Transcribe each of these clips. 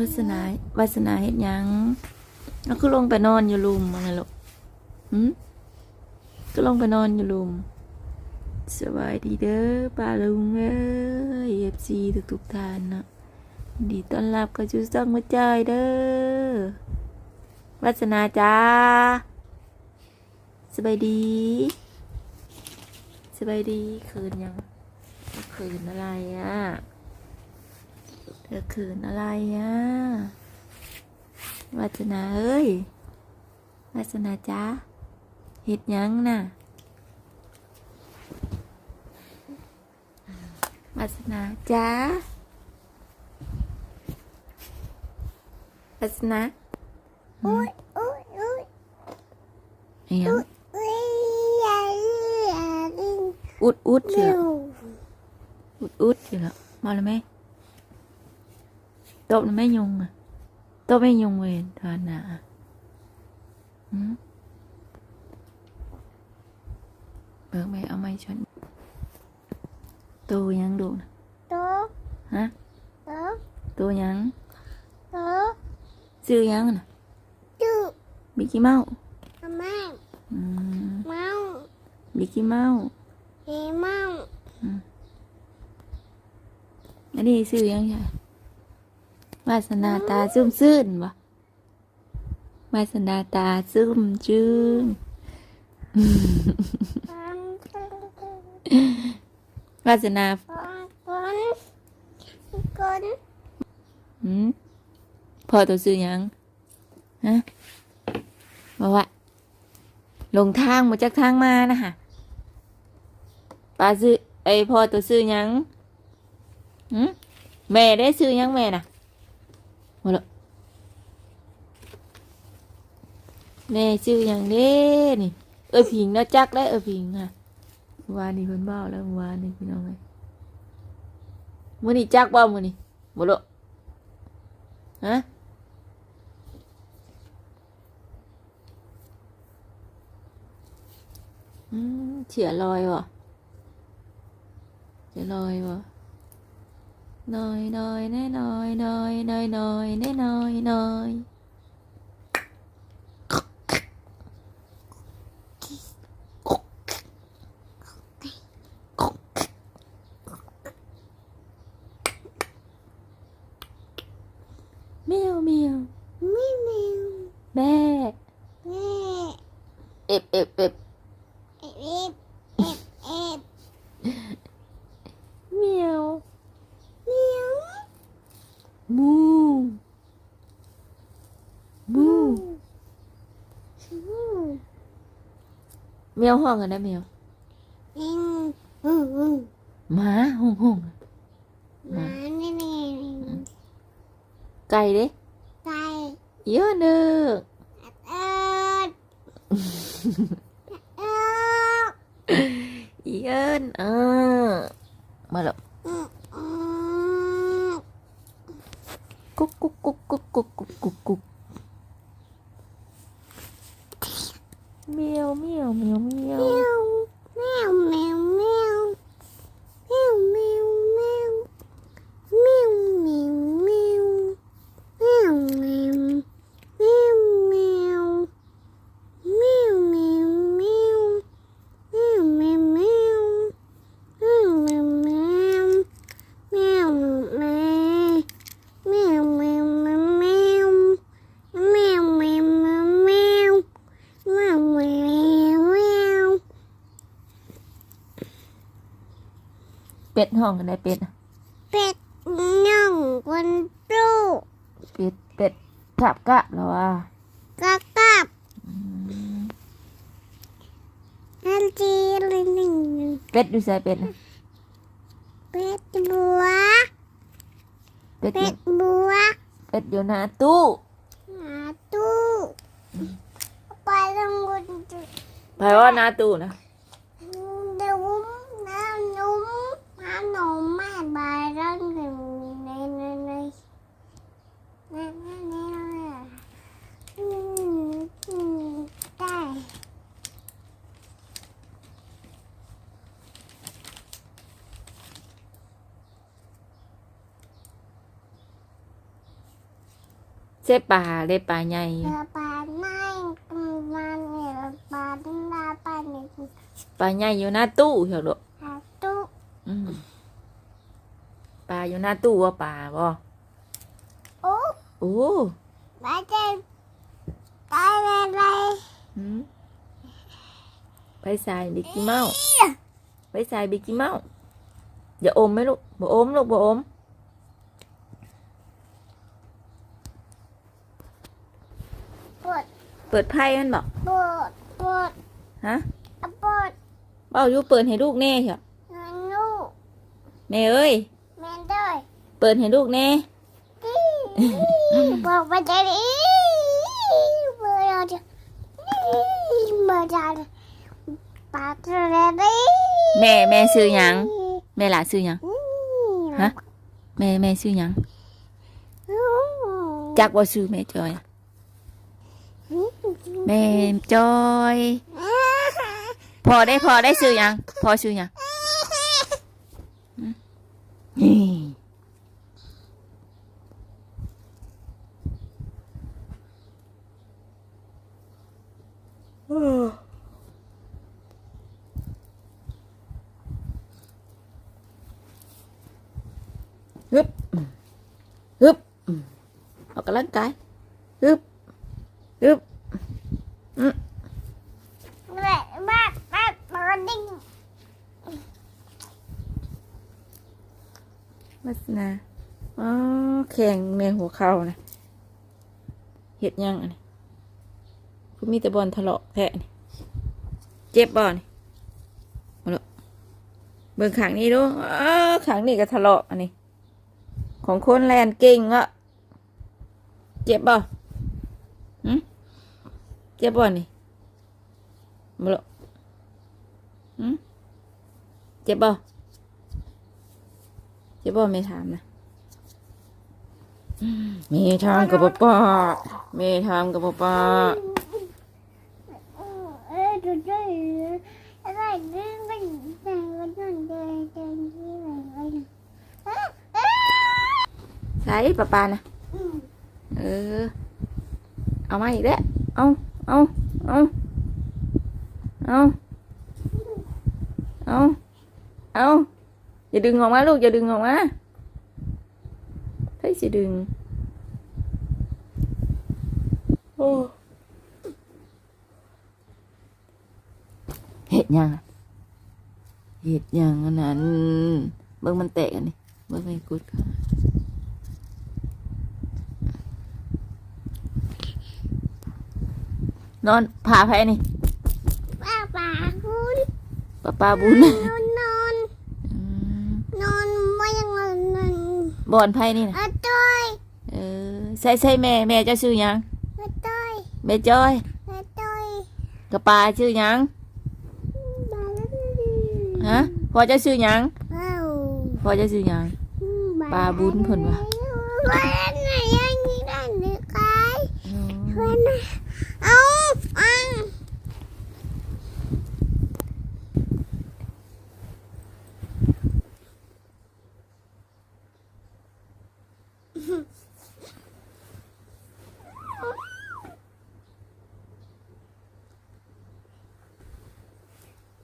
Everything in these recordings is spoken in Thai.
วาสนาวาสนาเห็ดยังแล้วก็ลงไปนอนอยู่ลุมอะไรลูกหืมก็ลงไปนอนอยู่ลุมสบายดีเด้อป้าลุงเอ้ยเอฟซีทุกทุกท่านเนาะดีต้อนรับก็บจูซ่องมาเจยเด้อวาสนาจ้าสบายดีสบายดีคืนยังคืนอะไรอะ ธอขืนอะไรอะวาสนาเอ้ยวาสนาจ้าเห็ดยังน่ะวาสนาจ้าวาสนาโอ้ยโอ้ยโอ้ยยังอุดอุดเสียอุดอุดเสียมาแล้วไหม ตบไม่ยุงอะตบไม่ยุงเวรทานนะเบิกไปเอาไม้ชนตูยังดูนะตูฮะตูตูยังตูซื้อยังนะตูบิ๊กี้เมาส์เมาส์เมาส์บิ๊กี้เมาส์บิ๊เมาส์อันนี้ซื้อยังใช่ วาสนาตาซุ่มซื่นวะวาสนาตาซุ่มจืนวาสนาอืมพ่อตัวซื้อยังฮะบอกว่าลงทางมาจากทางมานะคะป้าซื้อไอพอตัวซื้อยังแม่ได้ซื้อยังแม่น่ะ หมดละแม่ชื่ออย่างเด้นี่ เออผิงนะจักได้เออผิงค่ะวานี่คนบ้าแล้ววานี่พี่น้องไงมื่อนี้จักบ้ามื่อนี้หมดละฮะเฉียลอยวะเฉียลอยวะ nơi nơi nơi nơi nơi nơi nơi nơi nồi nồi mèo mèo mèo mèo bé bé ịp ịp ịp con rồi đó mèo má hung hung má cay đấy cay yếu được Yun. Ah. Malap. cúc cúc cúc cúc cúc cúc cúc. เมียวเมียวเมียวเมียว喵喵ว。 เป็ดห้องกันได้เป็ดน่ะเป็ดน่องบนตู้เป็ดเป็ดขับกะแล้วว่ากระกับอันจีเลยหนึ่งเป็ดอยู่ใส่เป็ดน่ะเป็ดบัวเป็ดอเป็ยู่ดบัวเป็ดอยู่หน้าตู้หาตู้ไปลงบนตู้ไปว่าหน้าตู้นะ นุ่มน้ำนุ่มน้ำนมแม่บายร่างหนึ่งในในในในในในอืมอืมได้ อ ช่ปลาได้ปลาใหญ่เรือปลาไม้มันเนี่ยปลาดึงดาปลาเนี่ยปลาใหญ่อยู่หน้าตู้เหรอลูกหาตุ๊กอืมปลาอยู่หน้าตู้ว่าปลาบ่โอ้โอ้ปลาเจ็บตายอะไรไปใส่บิกกี้เมาส์ไปใส่บิกกี้เมาส์อย่าอมไหมลูกบ่อมลูกบ่อม ปวด เปิดไพ่มันบอกปวดปวดฮะปวดเบ้าอยู่เปิดให้ลูกแน่เหรอเงินลูกแม่เอ้ยแม่ด้วยเปิดให้ลูกแน่บอกว่าจะดีเบอร์เราจะเบอร์จะปาทะเลดีแม่แม่ซื้อหยังแม่หลานซื้อหยังฮะแม่แม่ซื้อหยังจักว่าซื้อแม่จอยอะ แม่จอยพอได้พอได้ซื้อหยังพอซื้อหยังนี่ฮึบฮึบออกกำลังกายฮึบฮึบ แม่บ้าบ้าบอดิ้ง วัสนาอ๋อแข่งในหัว เข่านะเห็ดยังอันนี้คือมีแต่บอลทะเลาะแทะนี่เจ็บบอลนี่มาละเบิ่งขางนี้ดูอ๋อขางนี้ก็ทะเลาะอันนี้ ของคนแลนเก่งอะเจ็บบ่หืมเจ็บบ่นี่มาละหืมเจ็บบ่เจ็บบ่ไม่ถามนะ มีทางกับป้ามีทางกับป้าเออดูด้วยอะไรดึงไปแต่ก็ต้องเดินเดินที่ไหนไปใส่ป้าป้านะเออ เอามาอีกแล้วเอาเอาเอาเอาเอาเอาอย่าดึงออกมาลูกอย่าดึงออกมา เฮ้ยสิดึง โอ้เห็ดยังอะเห็ดยังอันนั้น เบิ่งมันแตกอันนี้เบิ่งไม่กุดค่ะนอนผ่าไผนี่ป้าป้าคุณป้าป้าบุญ นอนนอนนอนไม่ยังนอนนอน บอนไผนี่นะอะต้อยเออใส่ใส่แม่แม่เจะชื่อหยังอะต้อยแม่จ้อยอะต้อยกับปลาชื่อหยังบาลฮะพ่อเจะชื่อหยังอ้าวพ่อเจะชื่อหยังปลาบุญเพิ่นว่ะ วันไหนยังนี่ได้หรือไงวันไหนเอาอัง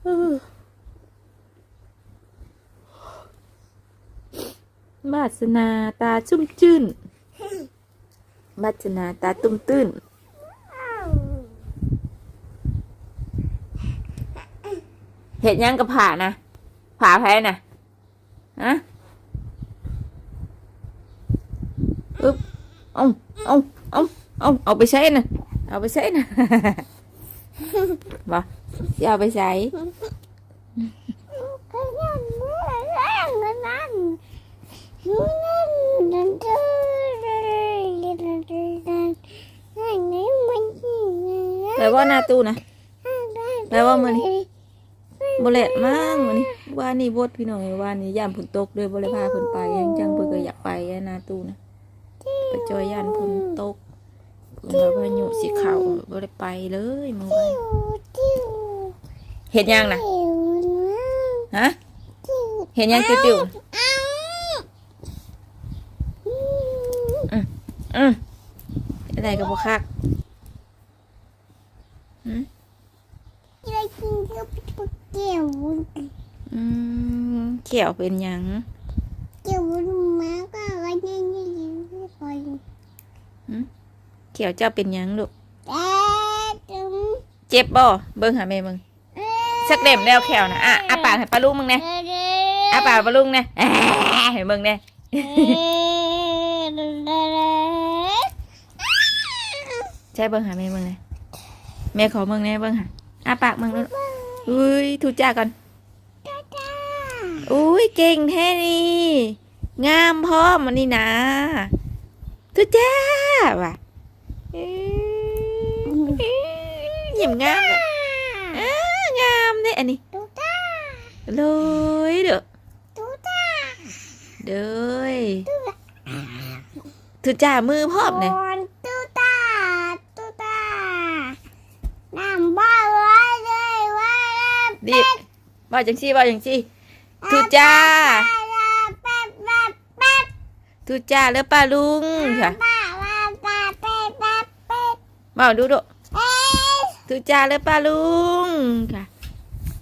บาสนาตาชุ่มชื่นบาสนาตาตุ้มตื้นเห็ดหยังกับผ่านะผ่าแพ้นะฮะอึ๊บเอาเอาเอาเอาเอาไปใช้นะเอาไปใช้นะบ่ สิเอาไปใช้แปลว่าหน้าตู้นะแปลว่ามือนี้บเละมั่งวันนี้ว่านี่บดพี่น้องเอ้ยว่านี่ย่านฝนตกด้วยบ่เลยพาเพิ่นไปยังจังเพิ่นก็อยากไปหน้าตู้นะไปจอยย่านฝนตกเพิ่นว่าพายุสิเข้าบ่ได้ไปเลยมือวาน เห็นยังนะติ้วฮะเห็นยังติวติวเอาอืมอะไรกับบ่คักหืมจะกินก็ปุ๊บเกี่ยวอืมเขียวเป็นหยังเกี่ยวมาก็ว่าเนี่ยนี่นี่คอยเขียวเจ้าเป็นหยังลูกแต่ถึงเจ็บบ่เบิ่งหาแม่มึง สักเล่มแล้วแขวนะอะอะปากให้ปลาลุงมึงแน่อะปากปลาลุงแน่แอะให้มึงแน่ใช่เบิ่งหาแม่มึงแน่แม่ขอมึงแน่เบิ่งหาอะปากมึงลูกอุ้ยทุจ้าก่อนอุ้ยเก่งแท้นี่งามพร้อมมันนี่นะทุจ้าว่ะเอ้ยยิ้มงามเลยอ้างามเนี่ยอันนี้ตุ๊ตาเลยเด้อตุ๊ตาเด้ยทุจ้ามือพร้อมเนี่ยตุ๊ตาตุ๊ตาน้ำบ้าไว้เลยไว้ดิบ่จังซี่บ่จังซี่ทุจ้าแป๊บแป๊บแป๊บทุจ้าแล้วป้าลุงค่ะป้าว่าป้าแป๊บแป๊บแป๊บมาดูดูเอ๊ะทุจ้าแล้วป้าลุงค่ะ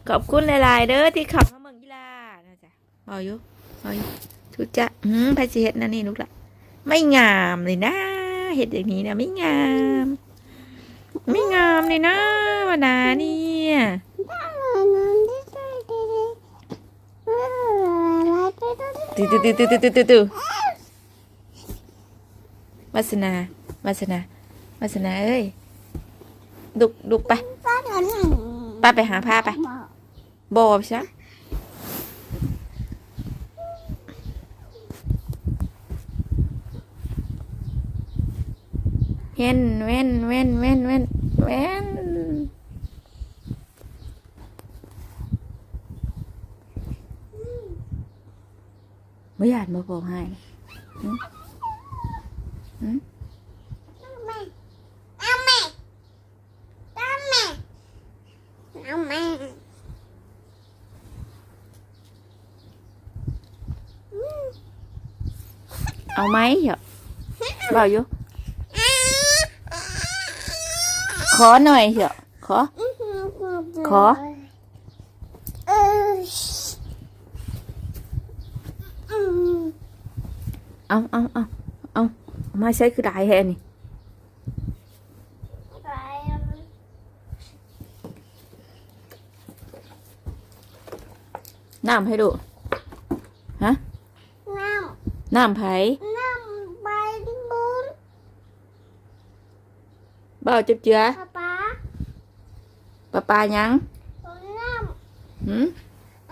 ขอบคุณหลาย ๆ เด้อที่เขับมาเมืองกีฬานะจ๊ะบ่อยู่บ่อยู่ทุจ้าอืมไผสิเฮ็ดนั่นนี่ลูกล่ะไม่งามเลยนะเฮ็ดอย่างนี้นะไม่งาม ไม่งามเลยนะวนาเนี่ยตือตือตือตือตือตือตือวาสนาวาสนาวาสนาเอ้ยดุกดุกไปป้าไปหาผ้าไป บอใช่เว้นเว้นเว้นเว้นเว้นเว้นไม่อยากมาบอกให้หึหึเอาไหมเหรอบอกอยู่ ขอหน่อยเหรอขอ ขอเอออืมเอาเอาเอาเอาเอามาใช้คือได้แฮนี่ไปน้ำให้ดู ฮะ น้น้ำไผ่ำน้ำใบบุญ เบาจับเจือป๊าป๊าปลาปลายังน้หืม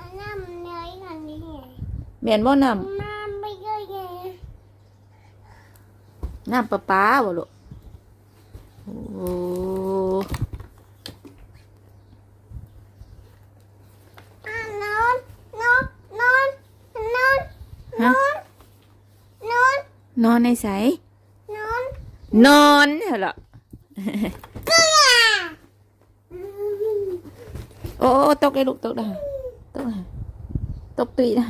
ำน้ำเนยกันนี่ไงแม่นบ่น้น้ำไม่เยอะแยะำน้ำปลาปลาบ่ลูกโอ้อะนอนนอนนอนนอนนอนนอนนอนในใสนอนนอนเหรอ เกลืออืมโอ้โอ้ตกเลยลูกตกได้ตกได้ตกตุยนะ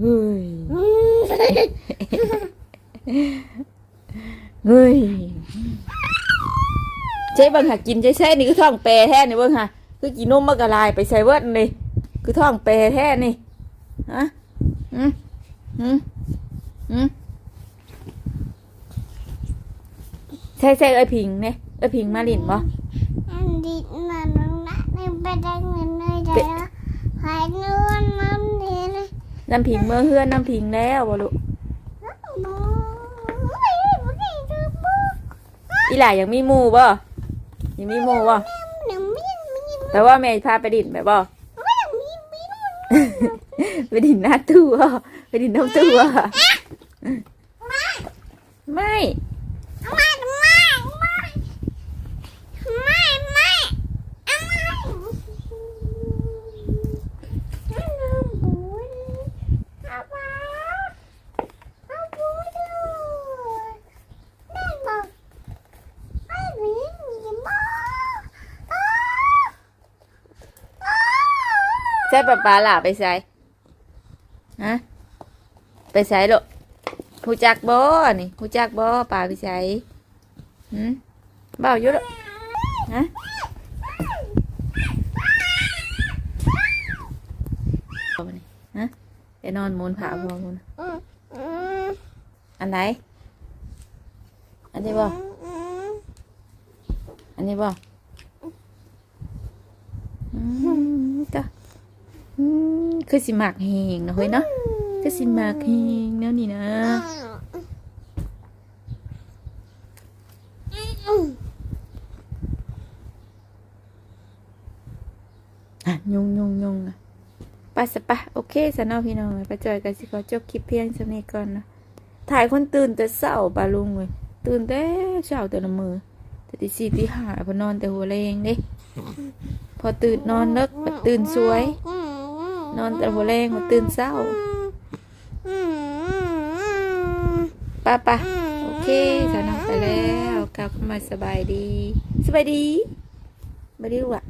เฮ้ยเฮ้ยใช่บังหากินใช่ใช่นี่คือท้องแปรแท้นี่เบิ่งหะคือกินนมมากระลายไปใส่เวิร์ดนี่คือท้องแปรแท้นี่ฮะอืมอืมอืมใช่ใช่เอ้ยพิงเนี่ยเอ้ยพิงมาลินบ่อันดีนั่นนะนี่ไปได้เงินเลยจ้ะหายนวลน้ำเนี่ยนะน้ำพิงเมื่อเฮือนน้ำพิงแล้วบ่ลูกบูไม่ไม่ได้ดูบูอีหล่ายังมีหมู่บ่ ยังมีหมู่บ่หนูไม่ไม่แต่ว่าแม่พาไปดินแบบบ่ไม่มีมีไปดินหน้าตู้บ่ไปดินน้ำตู้บ่ไม่ ไป้าป้าหล่ะไปใส่ฮะไปใส่ลูกหูจักบ่นี่หูจักบ่ป้าไปใส่หืมเบาอยู่ลูกฮะเอฮะไปนอนมูนผาพอมูนอันไหน อันนี้บ่อืมอันนี้บ่อืมจ้ะ คือสิมากเฮงนะเฮ้ยเนาะคือสิมากเฮงแนวนี้นะอะยงยงยงอะไปสปะโอเคสนอพี่น้องไปจอยกันสิขอจบคลิปเพียงสำนี้ก่อนนะถ่ายคนตื่นแต่เช้าปลาลุงเลยตื่นแต่เช้าแต่ละมือแต่ตีสี่ตีห้าพอนอนแต่หัวแรงเด้พอตื่นนอนเลิกตื่นสวย นอนแต่หัวแรงมาตื่นเศร้าป้าป้าปะโอเคสนองไปแล้วกลับมาสบายดี สบายดีสบายดีลูกอะ